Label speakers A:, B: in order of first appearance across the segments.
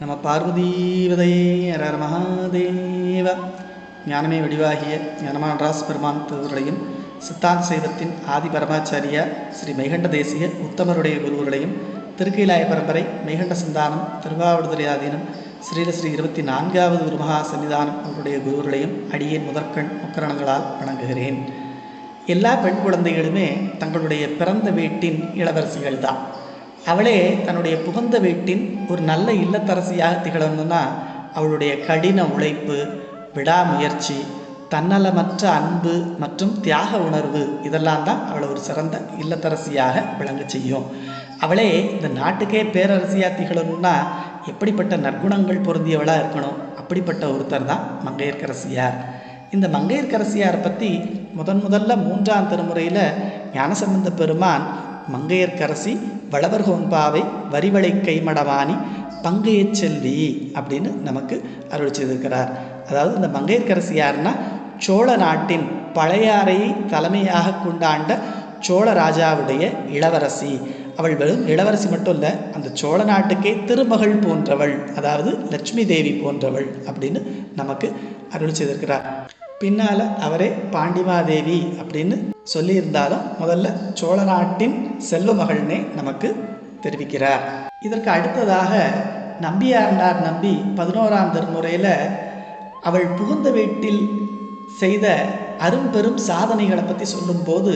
A: நம பார்வதீவதையே அரர மகாதேவ. ஞானமே வடிவாகிய ஞானமான்ராஸ் பெருமான் திருவர்களையும் சித்தாந்த சைவத்தின் ஆதி பரமாச்சாரியா ஸ்ரீ மெய்கண்ட தேசிய உத்தமருடைய குருவர்களையும் திருக்கீலாய பரம்பரை மெய்கண்ட சந்தானம் திருவாவடுதுறை ஆதீனம் ஸ்ரீல ஸ்ரீ இருபத்தி நான்காவது குருமகா சன்னிதானம் அவருடைய குருவர்களையும் அடியேன் முதற்கண் முக்கரணங்களால் வணங்குகிறேன். எல்லா பெண் குழந்தைகளுமே தங்களுடைய பிறந்த வீட்டின் இளவரசிகள் தான் அவளே தன்னுடைய புகுந்த வீட்டின் ஒரு நல்ல இல்லத்தரசியாக திகழணும்னா அவளுடைய கடின உழைப்பு விடாமுயற்சி தன்னலமற்ற அன்பு மற்றும் தியாக உணர்வு இதெல்லாம் தான் அவளை ஒரு சிறந்த இல்லத்தரசியாக விளங்க செய்யும். அவளே இந்த நாட்டுக்கே பேரரசியாக திகழணும்னா எப்படிப்பட்ட நற்குணங்கள் பொருந்தியவளாக இருக்கணும்? அப்படிப்பட்ட ஒருத்தர் தான் மங்கையர்க்கரசியார். இந்த மங்கையர்க்கரசியாரை பற்றி முதன் முதல்ல மூன்றாம் திருமுறையில் ஞானசம்பந்த பெருமான் மங்கையர்க்கரசி வளவர்கோன்பாவை வரிவளை கைமடவாணி பங்கைய செல்வி அப்படின்னு நமக்கு அருள் செய்திருக்கிறார் அதாவது இந்த மங்கையர்க்கரசி யாருன்னா சோழ நாட்டின் பழையாறையை தலைமையாக கொண்டாண்ட சோழ ராஜாவுடைய இளவரசி. அவள் வெறும் இளவரசி மட்டும் இல்லை அந்த சோழ நாட்டுக்கே திருமகள் போன்றவள் அதாவது லட்சுமி தேவி போன்றவள் அப்படின்னு நமக்கு அருள் செய்திருக்கிறார் பின்னால் அவரே பாண்டிமாதேவி அப்படின்னு சொல்லியிருந்தாலும் முதல்ல சோழ நாட்டின் செல்வ மகள்னே நமக்கு தெரிவிக்கிறார். இதற்கு அடுத்ததாக நம்பியார்னார் நம்பி பதினோராம் திருமுறையில் அவள் புகுந்த வீட்டில் செய்த அரும்பெரும் சாதனைகளை பற்றி சொல்லும்போது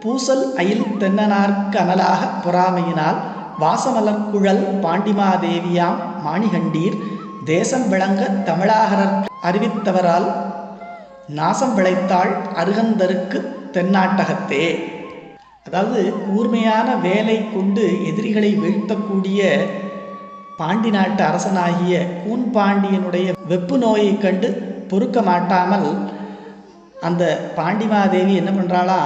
A: பூசல் அயில் தென்னனார்க்கு அனலாக பொறாமையினால் வாசமலர் குழல் பாண்டிமாதேவியாம் மாணிகண்டீர் தேசம் விளங்க தமிழாகரர் அறிவித்தவரால் நாசம் விளைத்தாள் அருகந்தருக்கு தென்னாட்டகத்தே. அதாவது கூர்மையான வேலை கொண்டு எதிரிகளை வீழ்த்தக்கூடிய பாண்டி நாட்டு அரசனாகிய கூன் பாண்டியனுடைய வெப்பு நோயை கண்டு பொறுக்க மாட்டாமல் அந்த பாண்டிமாதேவி என்ன பண்ணுறாளா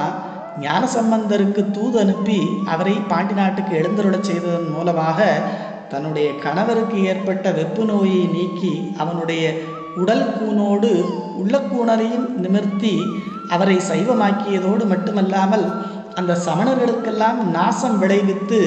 A: ஞானசம்பந்தருக்கு தூது அனுப்பி அவரை பாண்டி நாட்டுக்கு எழுந்தருளச் செய்ததன் மூலமாக தன்னுடைய கணவருக்கு ஏற்பட்ட வெப்பு நோயை நீக்கி அவனுடைய உடல் கூனோடு உள்ளக்கூணலையும் நிமிர்த்தி அவரை சைவமாக்கியதோடு மட்டுமல்லாமல் அந்த சமணர்களுக்கெல்லாம் நாசம் விளைவித்து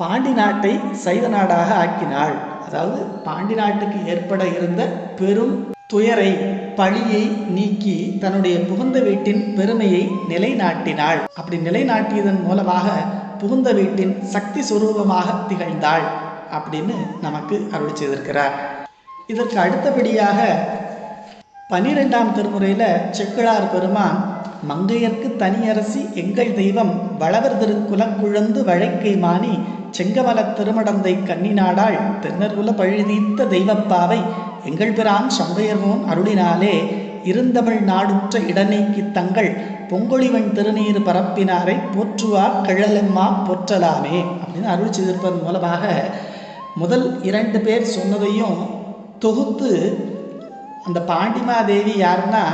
A: பாண்டி நாட்டை சைவ நாடாக ஆக்கினாள். அதாவது பாண்டி நாட்டுக்கு ஏற்பட இருந்த பெரும் துயரை பழியை நீக்கி தன்னுடைய புகுந்த வீட்டின் பெருமையை நிலைநாட்டினாள். அப்படி நிலைநாட்டியதன் மூலமாக புகுந்த வீட்டின் சக்தி சுரூபமாக திகழ்ந்தாள் அப்படின்னு நமக்கு அருள் செய்திருக்கிறார். இதற்கு அடுத்தபடியாக பனிரெண்டாம் திருமுறையில் செக்கிழார் பெருமான் மங்கையர்க்கு தனியரசி எங்கள் தெய்வம் வளவர் திருக்குலக்குழந்து வழக்கை மாணி செங்கமல திருமடந்தை கன்னிநாடாள் தென்னர்குல பழுதீத்த தெய்வப்பாவை எங்கள் பிரான் சங்கையர்மோன் அருளினாலே இருந்தமிழ் நாடுற்ற இடநீக்கி தங்கள் பொங்கொழிவன் திருநீர் பரப்பினாரை போற்றுவார் கிழலம்மா போற்றலாமே அப்படின்னு அருள் செய்திருப்பதன் மூலமாக முதல் இரண்டு பேர் சொன்னதையும் தொகுத்து அந்த பாண்டிமாதேவி யாருன்னா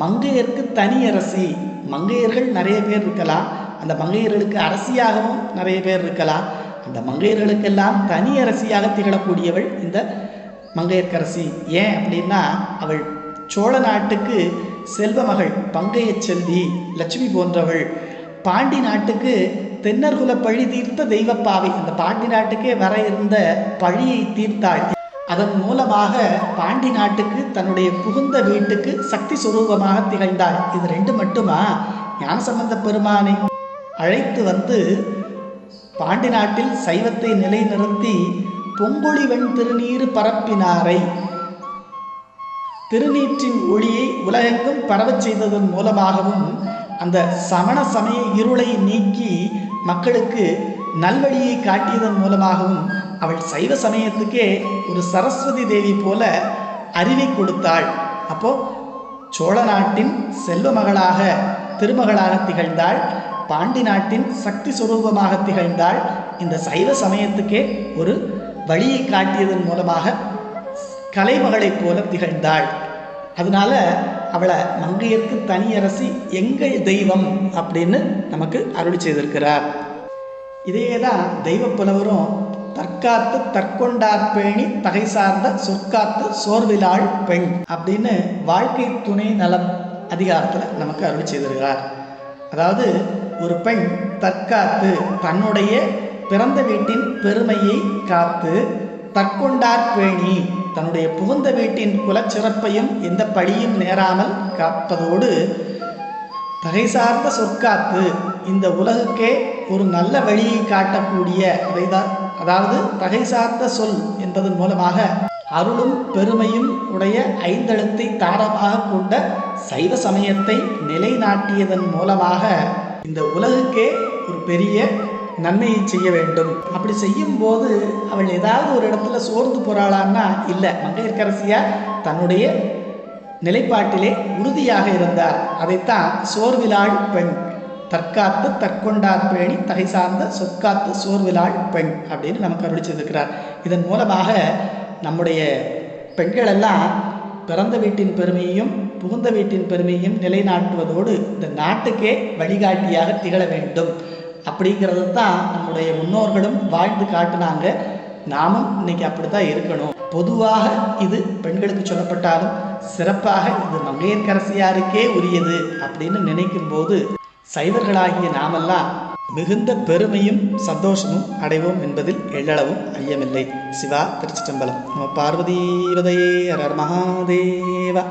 A: மங்கையருக்கு தனி அரசி. மங்கையர்கள் நிறைய பேர் இருக்கலாம். அந்த மங்கையர்களுக்கு அரசியாகவும் நிறைய பேர் இருக்கலாம். அந்த மங்கையர்களுக்கெல்லாம் தனி அரசியாக திகழக்கூடியவள் இந்த மங்கையர்க்கரசி. ஏன் அப்படின்னா அவள் சோழ நாட்டுக்கு செல்வ மகள் பங்கைய செல்வி லட்சுமி போன்றவள். பாண்டி நாட்டுக்கு தென்னர்குல பழி தீர்த்த தெய்வப்பாவை. அந்த பாண்டி நாட்டுக்கே வர இருந்த பழியை தீர்த்தாள். அதன் மூலமாக பாண்டி நாட்டுக்கு தன்னுடைய புகுந்த வீட்டுக்கு சக்தி சுரூபமாக திகழ்ந்தார். இது ரெண்டு மட்டுமா? ஞானசம்பந்த பெருமானை அழைத்து வந்து பாண்டி நாட்டில் சைவத்தை நிலைநிறுத்தி பொங்கொழிவன் திருநீர் பரப்பினாரை. திருநீற்றின் ஒளியை உலகெங்கும் பரவச் செய்ததன் மூலமாகவும் அந்த சமண சமய இருளை நீக்கி மக்களுக்கு நல்வழியை காட்டியதன் மூலமாகவும் அவள் சைவ சமயத்துக்கே ஒரு சரஸ்வதி தேவி போல அறிவை கொடுத்தாள். அப்போ சோழ நாட்டின் செல்வ மகளாக திருமகளாக திகழ்ந்தாள். பாண்டி நாட்டின் சக்தி சுரூபமாக திகழ்ந்தாள். இந்த சைவ சமயத்துக்கே ஒரு வழியை காட்டியதன் மூலமாக கலைமகளைப் போல திகழ்ந்தாள். அதனால அவளை மங்கையர்க்கு தனியரசி எங்கள் தெய்வம் அப்படின்னு நமக்கு அருள் செய்திருக்கிறார். இதையே தான் தெய்வ புலவரும் தற்காத்து தற்கொண்டார் பேணி தகை சார்ந்த சொற்காத்து சோர்விலாள் பெண் அப்படின்னு வாழ்க்கை துணை நலம் அதிகாரத்தில் நமக்கு அருள் செய்திருக்கிறார். அதாவது ஒரு பெண் தற்காத்து தன்னுடைய பிறந்த வீட்டின் பெருமையை காத்து தற்கொண்டார் பேணி தன்னுடைய புகுந்த வீட்டின் குலச்சிறப்பையும் எந்த பழியும் நேராமல் காப்பதோடு தகை சார்ந்த சொற்காத்து இந்த உலகுக்கே ஒரு நல்ல வழியை காட்டக்கூடிய இதைதான் அதாவது தகை சார்ந்த சொல் என்பதன் மூலமாக அருளும் பெருமையும் உடைய ஐந்தெழுத்தை தாரமாக கொண்ட சைவ சமயத்தை நிலைநாட்டியதன் மூலமாக இந்த உலகுக்கே ஒரு பெரிய நன்மையை செய்ய வேண்டும். அப்படி செய்யும் போது அவள் ஏதாவது ஒரு இடத்துல சோர்ந்து போறாளான்னா இல்லை மங்கையர்கரசியா தன்னுடைய நிலைப்பாட்டிலே உறுதியாக இருந்தார். அதைத்தான் சோர்விலாள் பெண் தற்காத்து தற்கொண்டார் பேணி தகை சார்ந்த சொற்காத்து சோர்விலாள் பெண் அப்படின்னு நமக்கு அருளிச்சிருக்கிறார் இதன் மூலமாக நம்முடைய பெண்கள் எல்லாம் பிறந்த வீட்டின் பெருமையையும் புகுந்த வீட்டின் பெருமையையும் நிலைநாட்டுவதோடு இந்த நாட்டுக்கே வழிகாட்டியாக திகழ வேண்டும். அப்படிங்கிறது தான் நம்முடைய முன்னோர்களும் வாழ்ந்து காட்டினாங்க. நாமும் இன்னைக்கு அப்படி தான் இருக்கணும். பொதுவாக இது பெண்களுக்கு சொல்லப்பட்டாலும் சிறப்பாக இது மங்கையர்கரசியாருக்கே உரியது அப்படின்னு நினைக்கும் போது சைவர்களாகிய நாமெல்லாம் மிகுந்த பெருமையும் சந்தோஷமும் அடைவோம் என்பதில் எள்ளளவும் ஐயமில்லை. சிவா திருச்சிட்டம்பலம் நம்ம பார்வதீவதையே மகாதேவா.